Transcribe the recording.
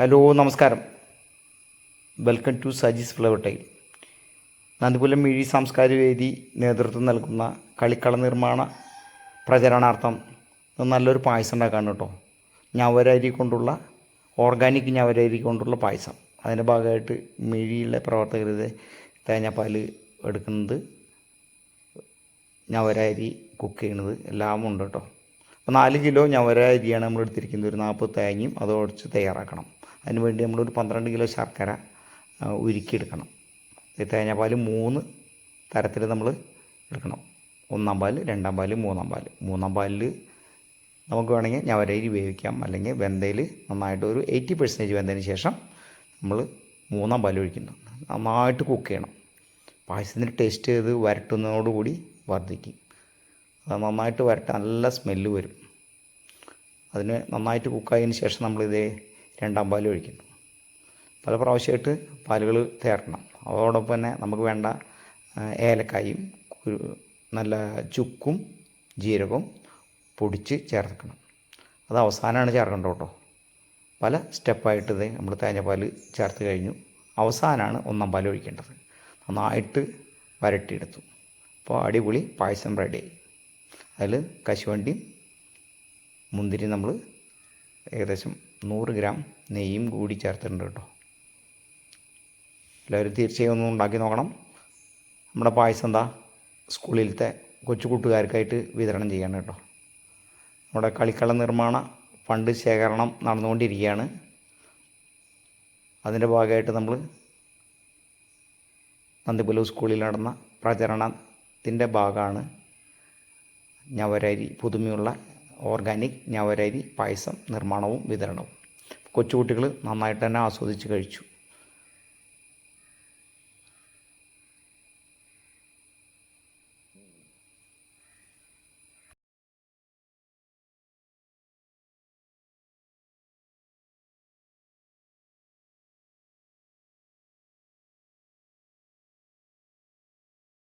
Hello നമസ്കാരം. Welcome to Sajees flower time Nandipulam മിഴി സാംസ്കാരിക വേദി നേതൃത്വം നൽകുന്ന കളിക്കള നിർമ്മാണ പ്രചരണാർത്ഥം. നല്ലൊരു പായസം ഉണ്ടാക്കാണ് കേട്ടോ. ഞവരരി കൊണ്ടുള്ള ഓർഗാനിക് ഞവരരി കൊണ്ടുള്ള പായസം. അതിന്റെ ഭാഗമായിട്ട് മിഴിയിലെ പ്രവർത്തകർ തേങ്ങാപ്പാൽ എടുക്കുന്നത് ഞവരരി കുക്ക് ചെയ്യണത് എല്ലാം ഉണ്ട് കേട്ടോ. അപ്പോൾ നാല് കിലോ ഞവര അരിയാണ് നമ്മൾ എടുത്തിരിക്കുന്നത്. ഒരു നാൽപ്പത് തേങ്ങയും അത് ഉടച്ച് തയ്യാറാക്കണം. അതിന് വേണ്ടി നമ്മളൊരു പന്ത്രണ്ട് കിലോ ശർക്കര ഉരുക്കിയെടുക്കണം. തേങ്ങാപ്പാൽ മൂന്ന് തരത്തിൽ നമ്മൾ എടുക്കണം. ഒന്നാം പാൽ രണ്ടാം പാൽ മൂന്നാം പാൽ. മൂന്നാം പാലിൽ നമുക്ക് വേണമെങ്കിൽ ഞവരയിൽ വേവിക്കാം. അല്ലെങ്കിൽ വെന്തയിൽ നന്നായിട്ട് ഒരു എയ്റ്റി പെർസെന്റേജ് വെന്തതിന് ശേഷം നമ്മൾ മൂന്നാം പാൽ ഒഴിക്കുന്നു. നന്നായിട്ട് കുക്ക് ചെയ്യണം. പായസത്തിന്റെ ടേസ്റ്റ് ചെയ്ത് വരട്ടുന്നതോടുകൂടി വർദ്ധിക്കും. അത് നന്നായിട്ട് വരട്ട നല്ല സ്മെല്ല് വരും. അതിന് നന്നായിട്ട് കുക്കായതിന് ശേഷം നമ്മളിത് രണ്ടാം പാൽ ഒഴിക്കുന്നു. പല പ്രാവശ്യമായിട്ട് പാലുകൾ ചേർക്കണം അതോടൊപ്പം തന്നെ നമുക്ക് വേണ്ട ഏലക്കായും നല്ല ചുക്കും ജീരകവും പൊടിച്ച് ചേർക്കണം. അത് അവസാനമാണ് ചേർക്കേണ്ടത് കേട്ടോ. പല സ്റ്റെപ്പായിട്ട് ഇത് നമ്മൾ തേങ്ങാപ്പാൽ ചേർത്ത് കഴിഞ്ഞു. അവസാനമാണ് ഒന്നാം പാൽ ഒഴിക്കേണ്ടത്. നന്നായിട്ട് വരട്ടിയെടുത്തു. അപ്പോൾ അടിപൊളി പായസം റെഡിയായി അതിൽ കശുവണ്ടിയും മുന്തിരി നമ്മൾ ഏകദേശം നൂറ് ഗ്രാം നെയ്യും കൂടി ചേർത്തിട്ടുണ്ട് കേട്ടോ. എല്ലാവരും തീർച്ചയായും ഒന്ന് ഉണ്ടാക്കി നോക്കണം. നമ്മുടെ പായസം എന്താ? സ്കൂളിലത്തെ കൊച്ചു കൂട്ടുകാർക്കായിട്ട് വിതരണം ചെയ്യണം കേട്ടോ. നമ്മുടെ കളിക്കള നിർമ്മാണ ഫണ്ട് ശേഖരണം നടന്നുകൊണ്ടിരിക്കുകയാണ്. അതിന്റെ ഭാഗമായിട്ട് നമ്മൾ നന്ദിപുലു സ്കൂളിൽ നടന്ന പ്രചരണത്തിന്റെ ഭാഗമാണ്. ഞവരരി പുതുമയുള്ള ഓർഗാനിക് ഞവരരി പായസം നിർമ്മാണവും വിതരണവും. കൊച്ചുകുട്ടികൾ നന്നായിട്ട് തന്നെ ആസ്വദിച്ച് കഴിച്ചു.